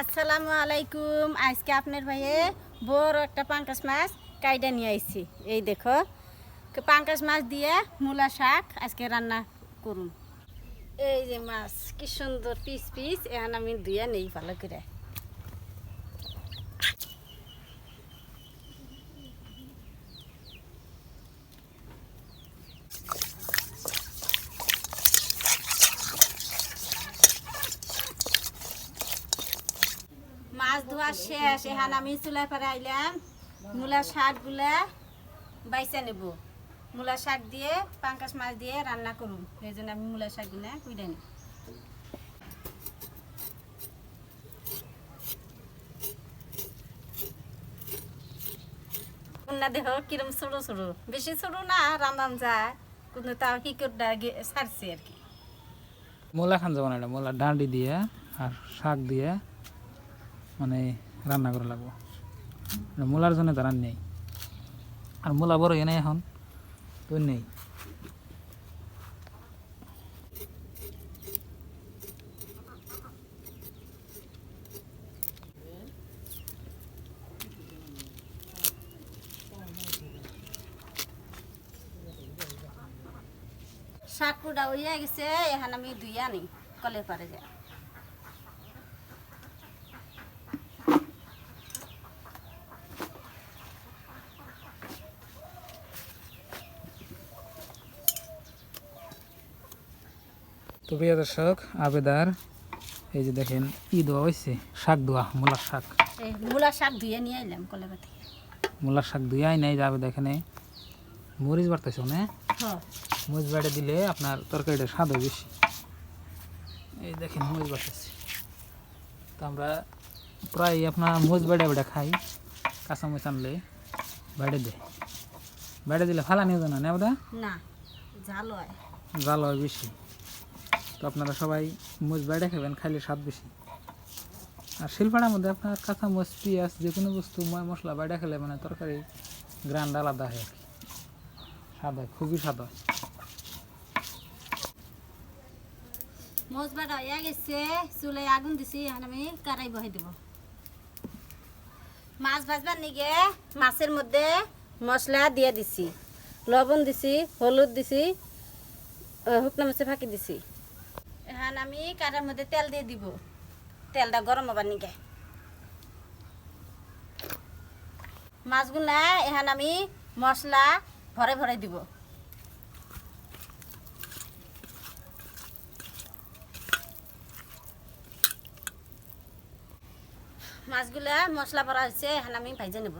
আসসালামু আলাইকুম। আজকে আপনার ভাইয়ে বড় একটা পাঙ্কাশ মাছ কাইডা নিয়ে আইছি। এই দেখো, পাঙ্কাশ মাছ দিয়ে মূলা শাক আজকে রান্না করুন। এই যে মাছ, কি সুন্দর পিস পিস, এখন আমি ধুয়ে নেই ভালো করে। ধোয়া শেষ এখন আমি চুলায় পরে আইলাম মূলা শাকগুলা বাইসা নেব। মূলা শাক দিয়ে, পাঙ্কাশ মাছ দিয়ে রান্না করুন এই জন্য আমি মূলা শাকগুলা কুইডে নিই। না দেহ কিরম ছোটো ছোটো বেশি ছোটো না রান্নান যায়। কিন্তু তাও কি করে ছাড়ছে আর কি। মূলা খান যাব না এটা মূলা ডাঁডি দিয়ে আর শাক দিয়ে মানে রান্না করা লাগবো। এটা মূলার জন্য দাঁড়ান নেই। আর মূলা বড় এনে এখন, তো নেই। শাক কুড়া হইয়া গেছে, এখন আমি ধুইয়া নিই কলে পারে যায় তো প্রিয় দর্শক আবেদার এই যে দেখেন ই দোয়া হয়েছে শাক দোয়া মূলার শাক। এই মূলা শাক ধুয়ে নিয়ে এলাম কলে পাতে মূলার শাক ধুয়াই নেই যাবে দেখেন মরিচ বাড়তেছে না? হ্যাঁ। মরিচ বাড়ে দিলে আপনার তরকারিটা স্বাদ হয় বেশি। এই দেখেন মরিচ বাড়তেছে। তো আমরা প্রায় আপনার মরিচ বেড়ে বেড়ে খাই কাঁচা মরিচ আনলে বেড়ে দেয়। বেড়ে দিলে ফালা নিয়ে জানা না জাল হয়। জাল হয় বেশি। তো আপনারা সবাই মরিচ বেড়ে খাবেন, খাইলে স্বাদ বেশি। আর শিলপাড়ার মধ্যে আপনার কাঁচা মরিচ পেঁয়াজ যে কোনো বস্তু ময় মশলা বেড়ে খেলে মানে তরকারি গ্রান্ড আলাদা হয় আর কি। স্বাদ হয়, খুবই স্বাদ হয়। গেছে আগুন দিছি আমি মাছ মাছের মধ্যে মশলা দিয়ে দিছি। লবণ দিছি, হলুদ দিছি শুকনো মাছে ফাঁকি দিছি। এখন আমি কারার মধ্যে তেল দিয়ে দিব। তেলটা গরম হবার নিগে মাছগুলা এখন আমি মশলা ভরে ভরে দিব। মাছগুলা মশলা ভরা হয়েছে, এখন আমি ভাইজে নেব।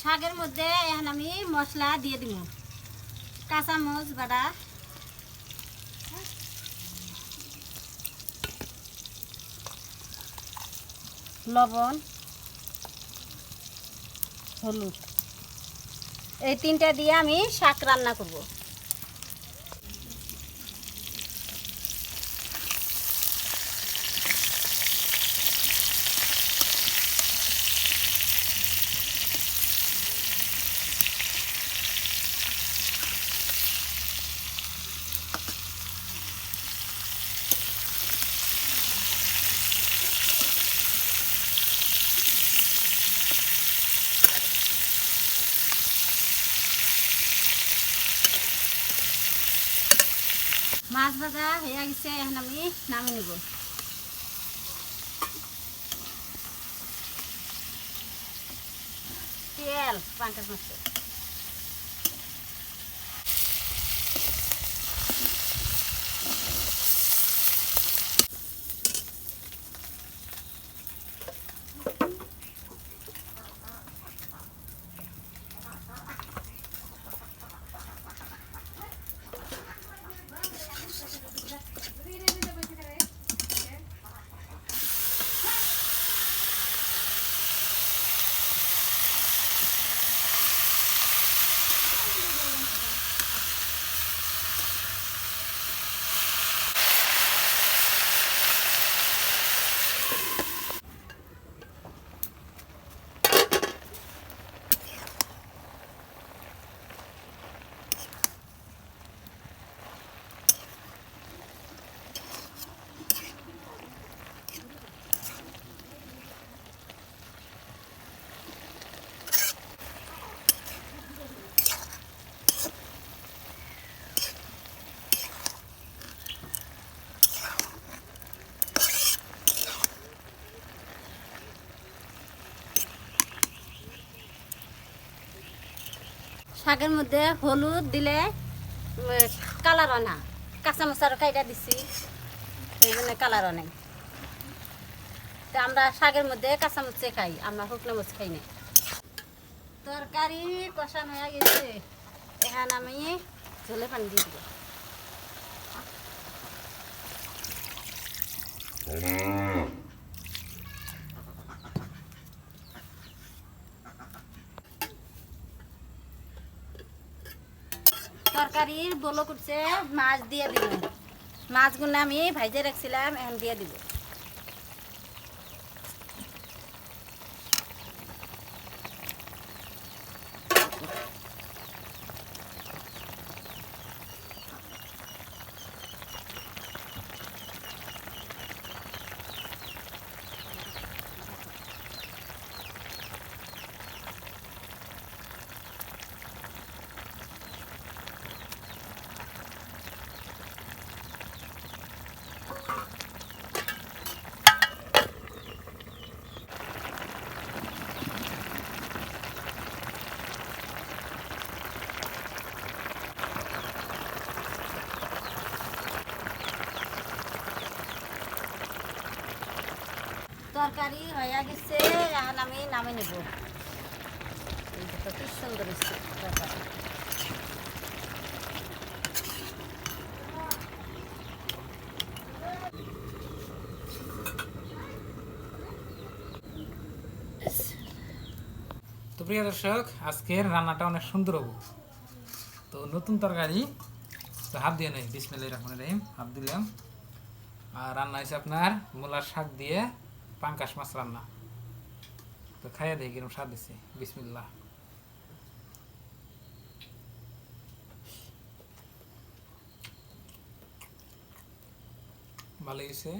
শাকের মধ্যে এখন আমি মশলা দিয়ে দিব। কাঁচা মরিচ বাটা। লবণ, হলুদ। এই তিনটা দিয়ে আমি শাক রান্না করব। মাছ ভাজা হয়ে গেছে এখন আমি নামিয়ে নেব। তেল পাঙ্কাশ মাছের শাকের মধ্যে হলুদ দিলে কালার হয় না কাঁচা মশার কাইটা দিছি এই জন্য কালার হয় নাই তো আমরা শাকের মধ্যে কাঁচা মরিচে খাই, আমরা শুকনো মরিচ খাই না। তরকারি কষান হয়ে গেছে। এখানে আমি ঝোলে পানি দিয়ে দিব। তরকারির বলো করছে মাছ দিয়ে দিব মাছগুলো আমি ভাইজে রাখছিলাম এখন দিয়ে দিব। তরকারি হয়ে গেছে এখন আমি নামে নেব। এই সুন্দর তো প্রিয় দর্শক, আজকের রান্নাটা অনেক সুন্দর হব। তো নতুন তরকারি, তো হাত দিয়ে নেই, বিসমিল্লাহির রহমানির রহিম, হাত দিলাম। আর রান্না হয়েছে আপনার মূলার শাক দিয়ে পাঙ্কাশ মাছ রান্না। তো খাইয়ে দেখি কীরকম স্বাদ দিছে। বিসমিল্লাহ। ভালো হয়েছে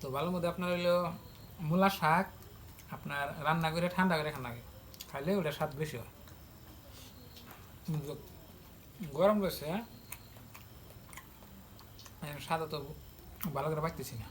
তো ভালোর মধ্যে আপনার হইল মূলা শাক, আপনার রান্না করে ঠান্ডা করে খান লাগে খাইলে ওটা স্বাদ বেশি হয়। গরম রয়েছে স্বাদ তো ভালো করে পাইতেছি না।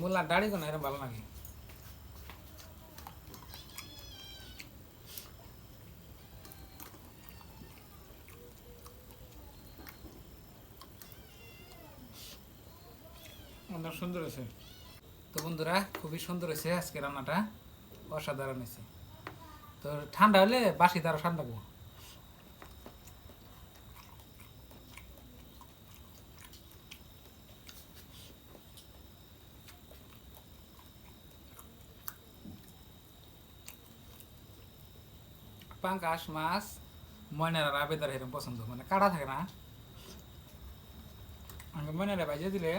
মূলার দাড়ি কোনো এরকম ভালো লাগে। অনেক সুন্দর হয়েছে। তো বন্ধুরা, খুবই সুন্দর হয়েছে আজকে রান্নাটা। অসাধারণ হয়েছে। তো ঠান্ডা হলে বাসি তারও ঠান্ডা পাঙ্কাশ মাছ ময়নার আর আবেদার এরকম পছন্দ মানে কাটা থাকে না। আমাকে ময়নারে ভাইজে দিলে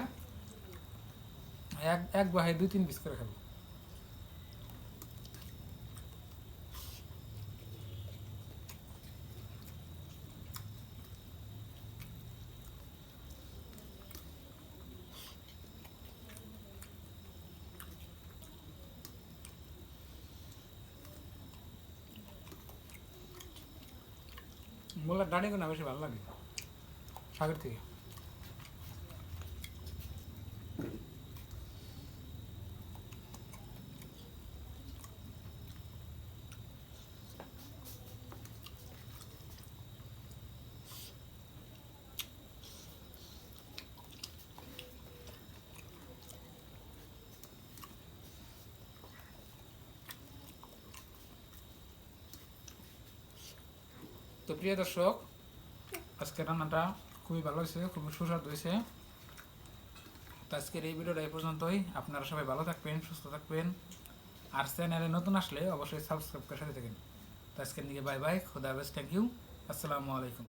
এক এক বাহে দুই তিন পিস করে খাব। মোলার ডাঁড়ি না বেশি ভালো লাগে। সাগর থেকে। তো প্রিয় দর্শক আজকে রান্নাটা খুবই ভালো হয়েছে, খুবই সুস্বাদু হয়েছে। তো আজকের এই ভিডিওটা এই পর্যন্তই। আপনারা সবাই ভালো থাকবেন, সুস্থ থাকবেন। আর চ্যানেলে নতুন আসলে অবশ্যই সাবস্ক্রাইব করে সাথে থাকেন। তো আজকের দিকে বাই বাই খুদা হাফেজ থ্যাংক ইউ আসসালামু আলাইকুম।